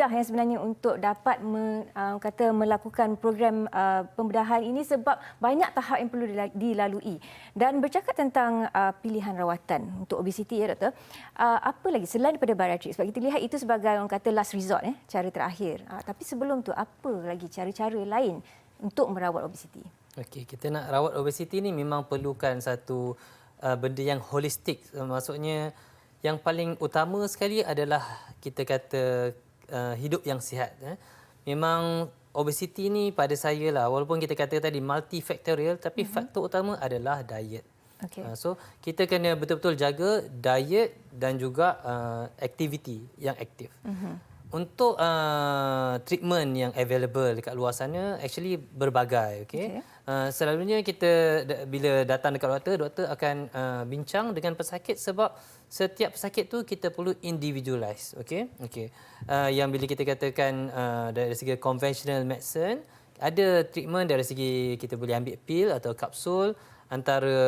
mudah yang sebenarnya untuk dapat me, uh, kata melakukan program uh, pembedahan ini sebab banyak tahap yang perlu dila- dilalui. Dan bercakap tentang uh, pilihan rawatan untuk obesiti ya doktor, uh, apa lagi selain daripada bariatrik sebab kita lihat itu sebagai orang kata last resort eh cara terakhir. Uh, tapi sebelum tu apa lagi cara-cara lain untuk merawat obesiti? Okey, kita nak rawat obesiti ni memang perlukan satu uh, benda yang holistik. Maksudnya yang paling utama sekali adalah kita kata uh, hidup yang sihat. Eh. Memang obesiti ni pada saya lah, walaupun kita kata tadi multifactorial, tapi mm-hmm. faktor utama adalah diet. Okey. Uh, so kita kena betul-betul jaga diet dan juga uh, aktiviti yang aktif. Mm-hmm. Untuk uh, treatment yang available dekat luar sana actually berbagai okey. Okay. Uh, selalunya kita bila datang dekat doktor, doktor akan uh, bincang dengan pesakit sebab setiap pesakit tu kita perlu individualize, okey. Okey. Uh, yang bila kita katakan uh, dari segi conventional medicine, ada treatment dari segi kita boleh ambil pil atau kapsul antara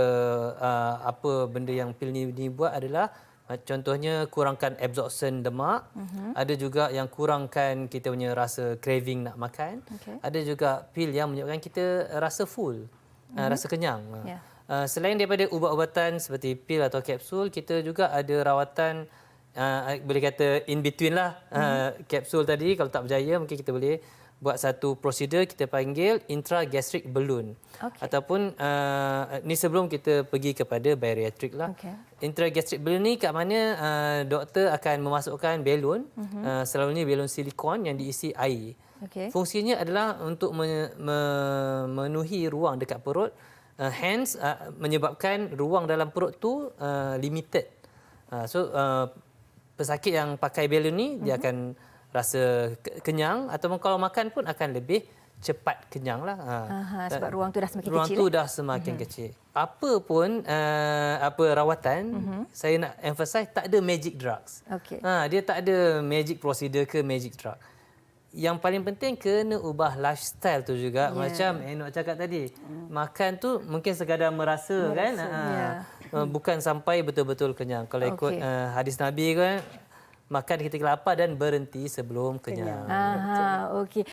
uh, apa benda yang pil ni, ni buat adalah contohnya kurangkan absorption lemak. Uh-huh. Ada juga yang kurangkan kita punya rasa craving nak makan. Okay. Ada juga pil yang menyebabkan kita rasa full, uh-huh. rasa kenyang. Yeah. Uh, selain daripada ubat-ubatan seperti pil atau kapsul, kita juga ada rawatan uh, boleh kata in between lah. Uh-huh. kapsul tadi kalau tak berjaya mungkin kita boleh buat satu prosedur kita panggil intragastric balloon okay. ataupun uh, ni sebelum kita pergi kepada bariatric lah okay. intragastric balloon ni kat mana uh, doktor akan memasukkan balon uh-huh. uh, selalunya balon silikon yang diisi air okay. fungsinya adalah untuk me- memenuhi ruang dekat perut uh, hence uh, menyebabkan ruang dalam perut tu uh, limited uh, so uh, pesakit yang pakai balon ni uh-huh. dia akan rasa kenyang atau kalau makan pun akan lebih cepat kenyang lah. Aha, sebab ruang tu dah semakin ruang kecil. Ruang tu eh? dah semakin uh-huh. kecil. Apa pun uh, apa rawatan, uh-huh. saya nak emphasize tak ada magic drugs. Okay. Ha, dia tak ada magic procedure ke magic drug. Yang paling penting kena ubah lifestyle tu juga. Yeah. Macam Enok cakap tadi, mm. makan tu mungkin sekadar merasa, merasa kan. Ha. Yeah. Bukan sampai betul-betul kenyang. Kalau okay. ikut uh, hadis Nabi kan, makan ketika lapar dan berhenti sebelum kenyang. Aha, okey.